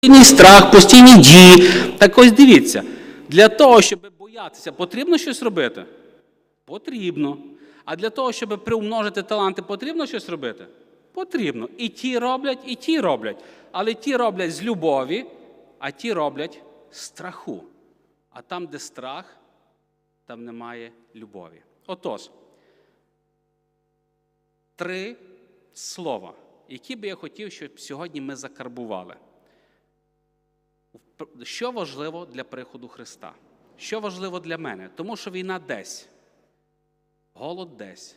Постійний страх, постійні дії. Так ось дивіться, для того, щоб боятися, потрібно щось робити? Потрібно. А для того, щоб приумножити таланти, потрібно щось робити? Потрібно. І ті роблять, і ті роблять. Але ті роблять з любові, а ті роблять страху. А там, де страх, там немає любові. Отож, три слова, які би я хотів, щоб сьогодні ми закарбували. Що важливо для приходу Христа? Що важливо для мене? Тому що війна десь, голод десь,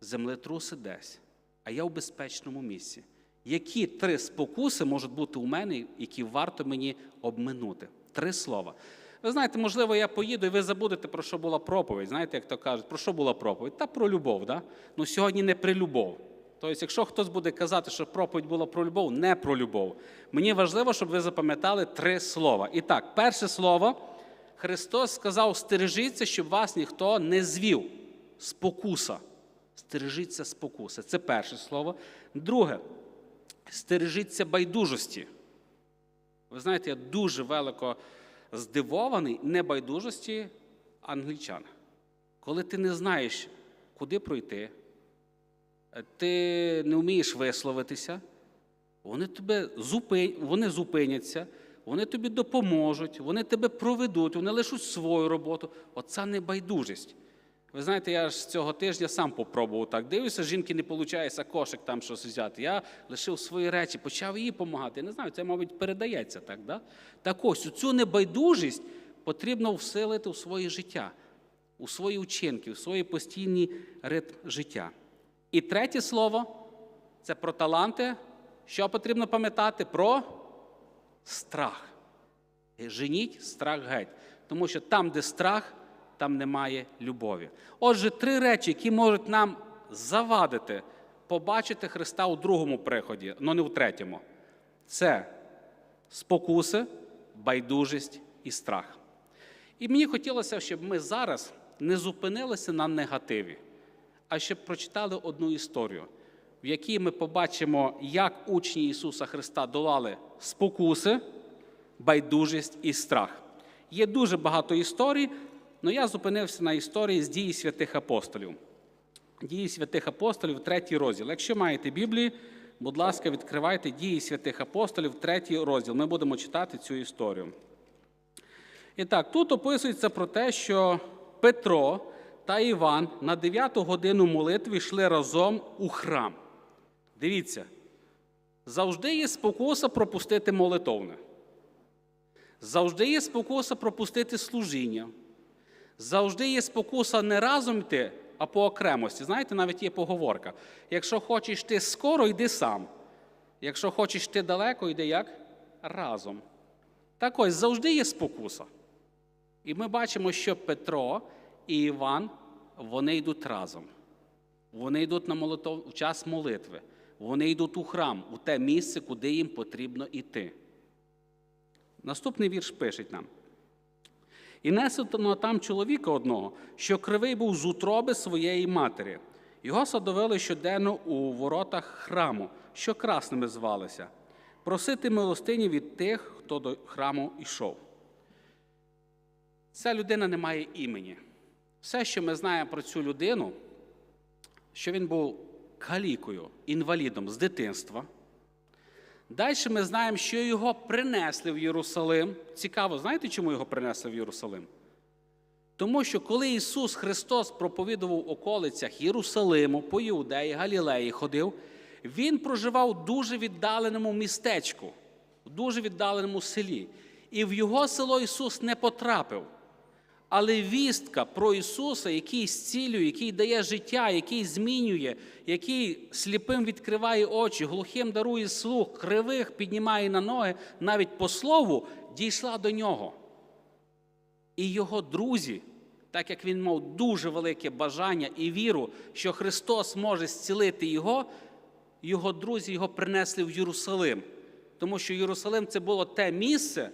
землетруси десь, а я в безпечному місці. Які три спокуси можуть бути у мене, які варто мені обминути? Три слова. Ви знаєте, можливо, я поїду, і ви забудете, про що була проповідь. Знаєте, як то кажуть, про що була проповідь? Та про любов. Да? Ну сьогодні не про любов. Тобто, якщо хтось буде казати, що проповідь була про любов, не про любов. Мені важливо, щоб ви запам'ятали три слова. І так, перше слово, Христос сказав: стережіться, щоб вас ніхто не звів. Спокуса. Стережіться спокуси. Це перше слово. Друге, стережіться байдужості. Ви знаєте, я дуже велико здивований небайдужості англічан. Коли ти не знаєш, куди пройти, ти не вмієш висловитися, вони тебе зупин... вони зупиняться, вони тобі допоможуть, вони тебе проведуть, вони лишуть свою роботу. Оце небайдужість. Ви знаєте, я ж цього тижня сам попробував так. Дивлюся, жінки не виходить кошик там щось взяти. Я лишив свої речі, почав їй допомагати. Не знаю, це, мабуть, передається так. Да? Так ось цю небайдужість потрібно всилити у своє життя, у свої вчинки, у свої постійні ритм життя. І третє слово це про таланти. Що потрібно пам'ятати? Про страх. Женіть страх геть. Тому що там, де страх, там немає любові. Отже, три речі, які можуть нам завадити побачити Христа у другому приході, але не у третьому. Це спокуси, байдужість і страх. І мені хотілося, щоб ми зараз не зупинилися на негативі, а щоб прочитали одну історію, в якій ми побачимо, як учні Ісуса Христа долали спокуси, байдужість і страх. Є дуже багато історій, але я зупинився на історії з дії святих апостолів. Дії святих апостолів, третій розділ. Якщо маєте Біблії, будь ласка, відкривайте дії святих апостолів, третій розділ. Ми будемо читати цю історію. І так, тут описується про те, що Петро та Іван на 9 годину молитви йшли разом у храм. Дивіться, завжди є спокуса пропустити молитовне. Завжди є спокуса пропустити служіння. Завжди є спокуса не разом йти, а по окремості. Знаєте, навіть є поговорка. Якщо хочеш йти скоро, йди сам. Якщо хочеш йти далеко, йди як? Разом. Так ось завжди є спокуса. І ми бачимо, що Петро і Іван вони йдуть разом. Вони йдуть на молитов... час молитви. Вони йдуть у храм, у те місце, куди їм потрібно йти. Наступний вірш пишеть нам. І несено там чоловіка одного, що кривий був з утроби своєї матері. Його садовили щоденно у воротах храму, що красними звалися, просити милостині від тих, хто до храму йшов. Ця людина не має імені. Все, що ми знаємо про цю людину, що він був калікою, інвалідом з дитинства. Далі ми знаємо, що його принесли в Єрусалим. Цікаво, знаєте, чому його принесли в Єрусалим? Тому що коли Ісус Христос проповідував в околицях Єрусалиму, по Іудеї, Галілеї ходив, Він проживав в дуже віддаленому містечку, в дуже віддаленому селі. І в його село Ісус не потрапив. Але вістка про Ісуса, який зцілює, який дає життя, який змінює, який сліпим відкриває очі, глухим дарує слух, кривих піднімає на ноги, навіть по слову, дійшла до нього. І його друзі, так як він мав дуже велике бажання і віру, що Христос може зцілити його, його друзі його принесли в Єрусалим. Тому що Єрусалим це було те місце,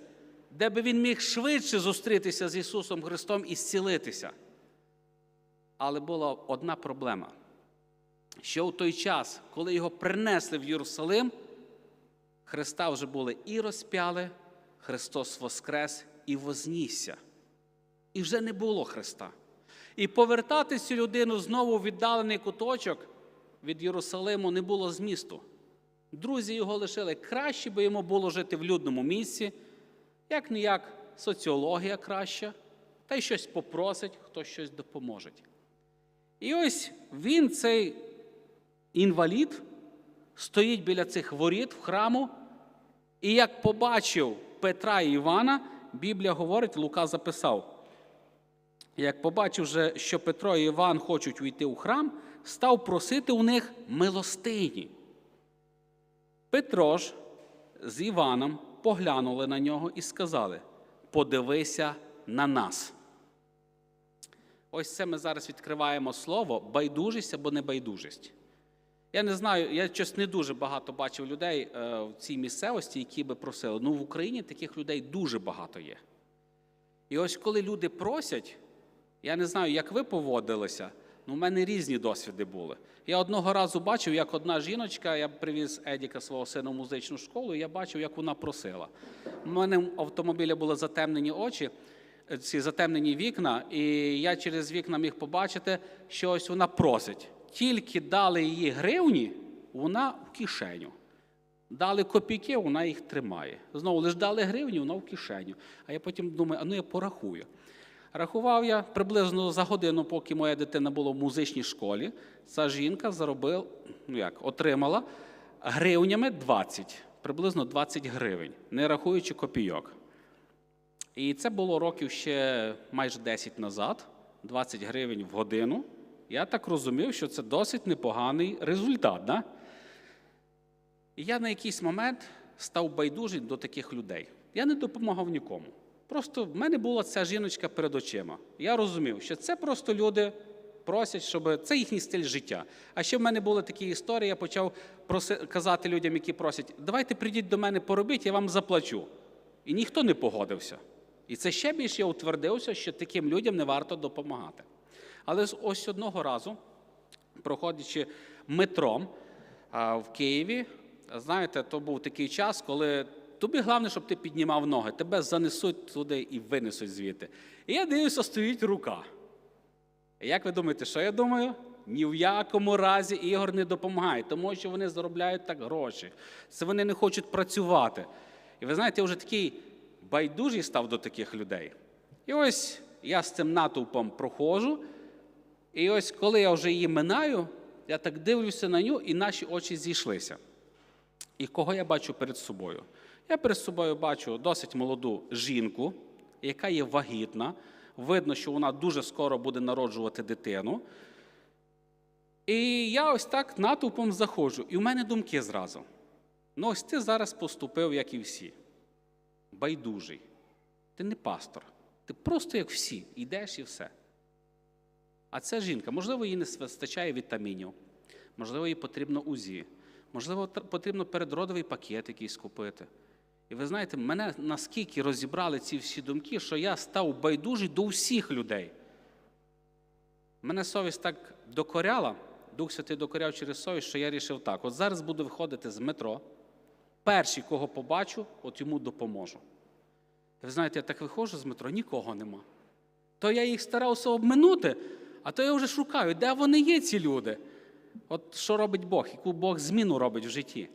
де би він міг швидше зустрітися з Ісусом Христом і зцілитися. Але була одна проблема. Що в той час, коли його принесли в Єрусалим, Христа вже були і розпяли, Христос воскрес і вознісся. І вже не було Христа. І повертати цю людину знову в віддалений куточок від Єрусалиму не було змісту. Друзі його лишили. Краще би йому було жити в людному місці, як не як соціологія краща, та й щось попросить, хтось щось допоможе. І ось він, цей інвалід, стоїть біля цих воріт в храму, і як побачив Петра і Івана, Біблія говорить, Лука записав. Як побачив, же, що Петро і Іван хочуть увійти у храм, став просити у них милостині. Петро ж з Іваном поглянули на нього і сказали: Подивися на нас. Ось це ми зараз відкриваємо слово байдужість або небайдужість. Я не знаю, я щось не дуже багато бачив людей е, в цій місцевості, які би просили. Ну, в Україні таких людей дуже багато є. І ось коли люди просять, я не знаю, як ви поводилися, але в мене різні досвіди були. Я одного разу бачив, як одна жіночка, я привіз Едіка свого сина в музичну школу, і я бачив, як вона просила. У мене в автомобілі були затемнені очі, е, ці затемнені вікна, і я через вікна міг побачити, що ось вона просить. Тільки дали їй гривні, вона в кишеню. Дали копійки, вона їх тримає. Знову лиш дали гривні, вона в кишеню. А я потім думаю, а ну я порахую. Рахував я приблизно за годину, поки моя дитина була в музичній школі. Ця жінка заробила, ну як, отримала гривнями 20, приблизно 20 гривень, не рахуючи копійок. І це було років ще майже 10 назад, 20 гривень в годину. Я так розумів, що це досить непоганий результат. Да? І я на якийсь момент став байдужий до таких людей. Я не допомагав нікому. Просто в мене була ця жіночка перед очима. Я розумів, що це просто люди просять, щоб це їхній стиль життя. А ще в мене були такі історії, я почав проси... казати людям, які просять, давайте прийдіть до мене поробіть, я вам заплачу. І ніхто не погодився. І це ще більше я утвердився, що таким людям не варто допомагати. Але ось одного разу, проходячи метром в Києві, знаєте, то був такий час, коли тобі головне, щоб ти піднімав ноги, тебе занесуть туди і винесуть звідти. І я дивлюся, стоїть рука. Як ви думаєте, що я думаю? Ні в якому разі Ігор не допомагає, тому що вони заробляють так гроші. Це вони не хочуть працювати. І ви знаєте, я вже такий байдужий став до таких людей. І ось я з цим натовпом проходжу. І ось коли я вже її минаю, я так дивлюся на нього, і наші очі зійшлися. І кого я бачу перед собою? Я перед собою бачу досить молоду жінку, яка є вагітна. Видно, що вона дуже скоро буде народжувати дитину. І я ось так натовпом заходжу, і в мене думки зразу. Ну, ось ти зараз поступив, як і всі. Байдужий. Ти не пастор. Ти просто як всі, йдеш і все. А ця жінка, можливо, їй не вистачає вітамінів, можливо, їй потрібно УЗІ, можливо, потрібно передродовий пакет якийсь купити. І ви знаєте, мене наскільки розібрали ці всі думки, що я став байдужий до всіх людей. Мене совість так докоряла, Дух Святий докоряв через совість, що я рішив так: от зараз буду виходити з метро, перший, кого побачу, от йому допоможу. І ви знаєте, я так виходжу з метро, нікого нема. То я їх старався обминути, а то я вже шукаю, де вони є, ці люди. От що робить Бог, яку Бог зміну робить в житті.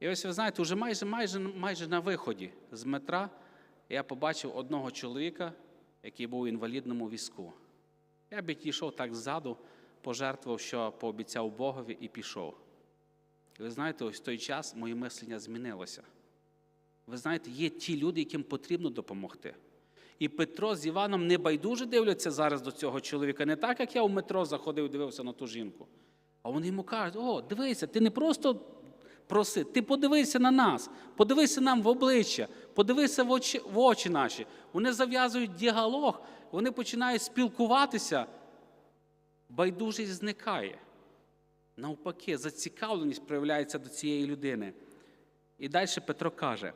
І ось ви знаєте, вже майже майже, майже на виході з метра я побачив одного чоловіка, який був у інвалідному візку. Я б йшов так ззаду, пожертвував, що пообіцяв Богові, і пішов. І ви знаєте, ось в той час моє мислення змінилося. Ви знаєте, є ті люди, яким потрібно допомогти. І Петро з Іваном не байдуже дивляться зараз до цього чоловіка, не так, як я в метро заходив і дивився на ту жінку. А вони йому кажуть: о, дивися, ти не просто проси, ти подивися на нас, подивися нам в обличчя, подивися в очі, в очі наші. Вони зав'язують діалог, вони починають спілкуватися. Байдужість зникає. Навпаки, зацікавленість проявляється до цієї людини. І далі Петро каже: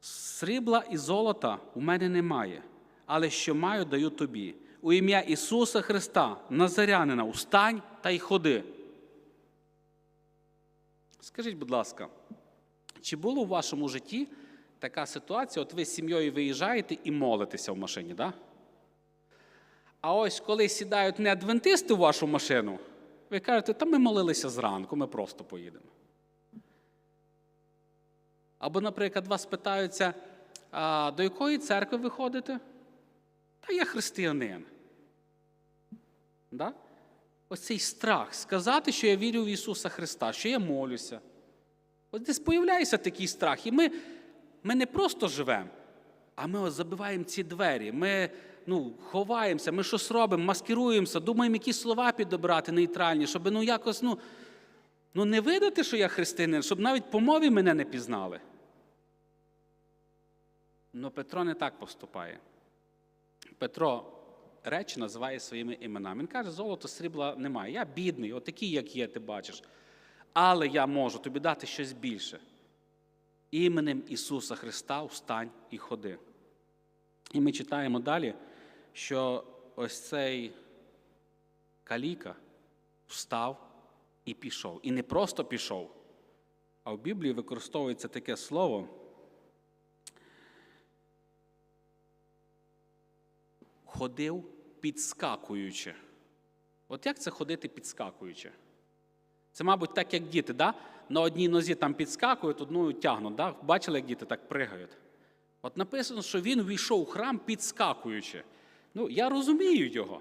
срібла і золота у мене немає, але що маю, даю тобі. У ім'я Ісуса Христа, Назарянина, устань та й ходи. Скажіть, будь ласка, чи було у вашому житті така ситуація, от ви з сім'єю виїжджаєте і молитеся в машині, да? А ось коли сідають не адвентисти в вашу машину, ви кажете, та ми молилися зранку, ми просто поїдемо. Або, наприклад, вас питаються, а до якої церкви ви ходите? Та я християнин. Да? Ось цей страх сказати, що я вірю в Ісуса Христа, що я молюся. Ось десь появляється такий страх. І ми, ми не просто живемо, а ми ось забиваємо ці двері. Ми ну, ховаємося, ми щось робимо, маскируємося, думаємо, які слова підобрати нейтральні, щоб ну, якось ну, ну, не видати, що я християнин, щоб навіть по мові мене не пізнали. Но Петро не так поступає. Петро речі називає своїми іменами. Він каже, золото, срібла немає. Я бідний, отакий, як є, ти бачиш. Але я можу тобі дати щось більше. Іменем Ісуса Христа встань і ходи. І ми читаємо далі, що ось цей каліка встав і пішов. І не просто пішов, а в Біблії використовується таке слово. Ходив підскакуючи. От як це ходити підскакуючи? Це, мабуть, так, як діти, да? на одній нозі там підскакують, одною тягнуть. Да? Бачили, як діти так пригають? От написано, що він війшов у храм підскакуючи. Ну, я розумію його.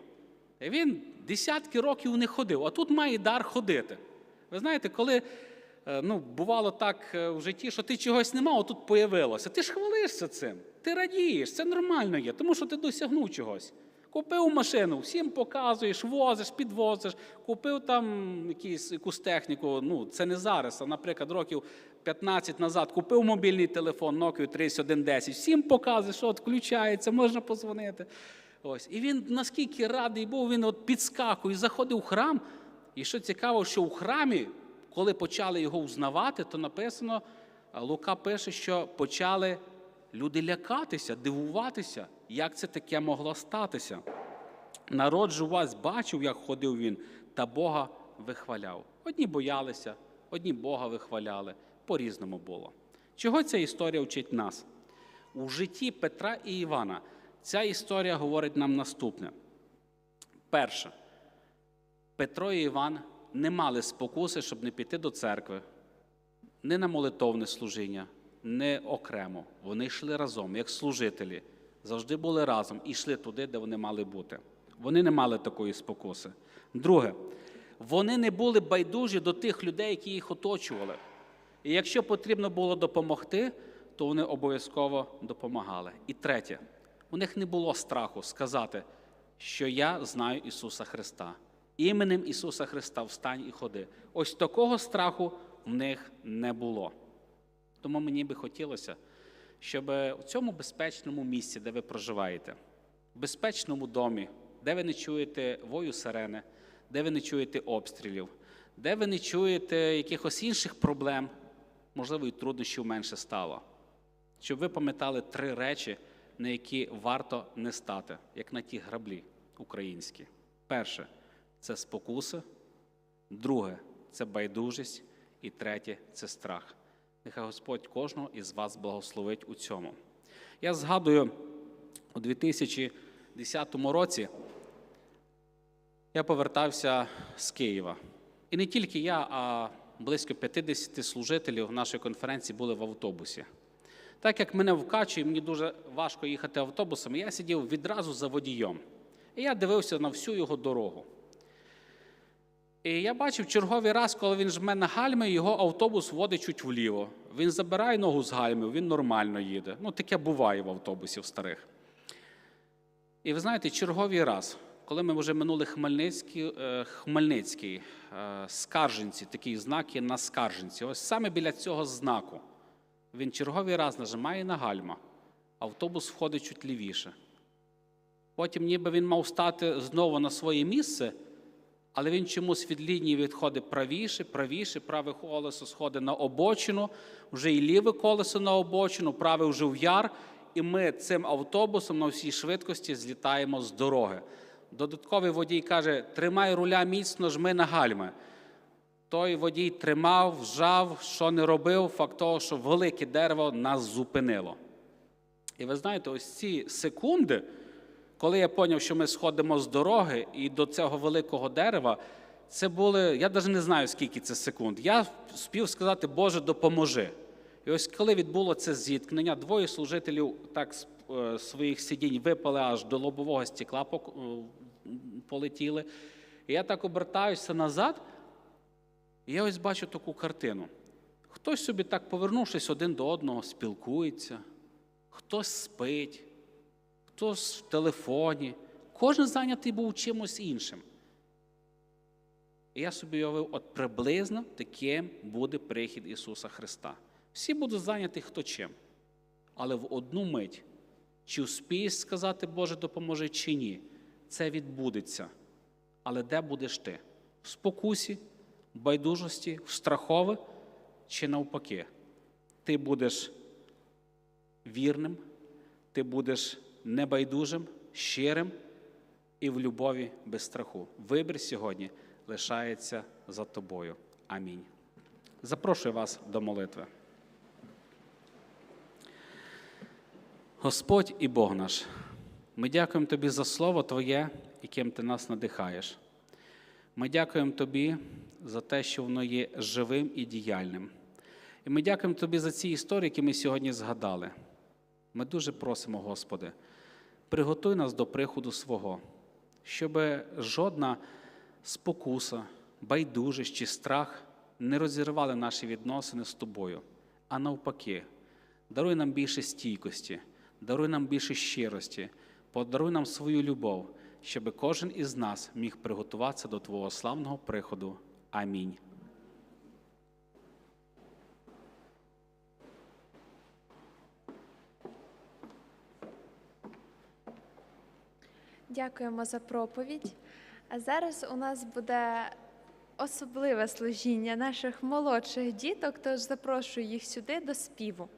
Він десятки років не ходив, а тут має дар ходити. Ви знаєте, коли е, ну, бувало так е, в житті, що ти чогось не мав, а тут появилося. Ти ж хвалишся цим, ти радієш, це нормально є, тому що ти досягнув чогось. Купив машину, всім показуєш, возиш, підвозиш, купив там якісь, якусь техніку. Ну, це не зараз, а, наприклад, років 15 назад купив мобільний телефон Nokia 3110, всім показуєш, що от включається, можна позвонити. Ось. І він наскільки радий був, він от підскакує, заходив в храм. І що цікаво, що у храмі, коли почали його узнавати, то написано, Лука пише, що почали люди лякатися, дивуватися, як це таке могло статися. Народ ж у вас бачив, як ходив він, та Бога вихваляв. Одні боялися, одні Бога вихваляли, по-різному було. Чого ця історія вчить нас? У житті Петра і Івана ця історія говорить нам наступне. Перше, Петро і Іван не мали спокуси, щоб не піти до церкви, не на молитовне служіння, не окремо. Вони йшли разом, як служителі, завжди були разом і йшли туди, де вони мали бути. Вони не мали такої спокуси. Друге, вони не були байдужі до тих людей, які їх оточували. І якщо потрібно було допомогти, то вони обов'язково допомагали. І третє, у них не було страху сказати, що я знаю Ісуса Христа. Іменем Ісуса Христа встань і ходи. Ось такого страху в них не було. Тому мені би хотілося, щоб у цьому безпечному місці, де ви проживаєте, в безпечному домі, де ви не чуєте вою сирени, де ви не чуєте обстрілів, де ви не чуєте якихось інших проблем, можливо, і труднощів менше стало. Щоб ви пам'ятали три речі, на які варто не стати, як на ті граблі українські. Перше це спокуси, друге це байдужість, і третє це страх. Нехай Господь кожного із вас благословить у цьому. Я згадую у 2010 році я повертався з Києва. І не тільки я, а близько 50 служителів нашої конференції були в автобусі. Так як мене вкачує, мені дуже важко їхати автобусом, я сидів відразу за водієм. І я дивився на всю його дорогу. І я бачив черговий раз, коли він жме на гальми, його автобус водить чуть вліво. Він забирає ногу з гальмів, він нормально їде. Ну, таке буває в автобусів старих. І ви знаєте, черговий раз, коли ми вже минули Хмельницький, е, Хмельницький е, скарженці, знак є на скарженці. Ось саме біля цього знаку. Він черговий раз нажимає на гальма, автобус входить чуть лівіше. Потім, ніби він мав стати знову на своє місце, але він чомусь від лінії відходить правіше, правіше, праве колесо сходить на обочину, вже і ліве колесо на обочину, праве вже в яр, і ми цим автобусом на всій швидкості злітаємо з дороги. Додатковий водій каже: тримай руля міцно, жми на гальми. той водій тримав, вжав, що не робив, факт того, що велике дерево нас зупинило. І ви знаєте, ось ці секунди, коли я зрозумів, що ми сходимо з дороги і до цього великого дерева, це були, я навіть не знаю, скільки це секунд. Я спів сказати, Боже, допоможи. І ось коли відбуло це зіткнення, двоє служителів так з е, своїх сидінь випали аж до лобового стекла е, полетіли. І я так обертаюся назад, і я ось бачу таку картину. Хтось собі так повернувшись один до одного, спілкується, хтось спить, хтось в телефоні. Кожен зайнятий був чимось іншим. І я собі уявив, от приблизно таким буде прихід Ісуса Христа. Всі будуть зайняті хто чим. Але в одну мить, чи успієш сказати, Боже, допоможи, чи ні, це відбудеться. Але де будеш ти? В спокусі, в байдужості, в страхове чи навпаки? Ти будеш вірним, ти будеш небайдужим, щирим і в любові без страху. Вибір сьогодні лишається за тобою. Амінь. Запрошую вас до молитви. Господь і Бог наш, ми дякуємо Тобі за Слово Твоє, яким Ти нас надихаєш. Ми дякуємо Тобі за те, що воно є живим і діяльним. І ми дякуємо Тобі за ці історії, які ми сьогодні згадали. Ми дуже просимо, Господи, приготуй нас до приходу свого, щоб жодна спокуса, байдужість чи страх не розірвали наші відносини з тобою, а навпаки, даруй нам більше стійкості, даруй нам більше щирості, подаруй нам свою любов, щоб кожен із нас міг приготуватися до Твого славного приходу. Амінь. Дякуємо за проповідь. А зараз у нас буде особливе служіння наших молодших діток, тож запрошую їх сюди до співу.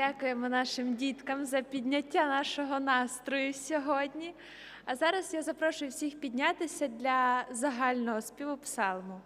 Дякуємо нашим діткам за підняття нашого настрою сьогодні. А зараз я запрошую всіх піднятися для загального співу псалму.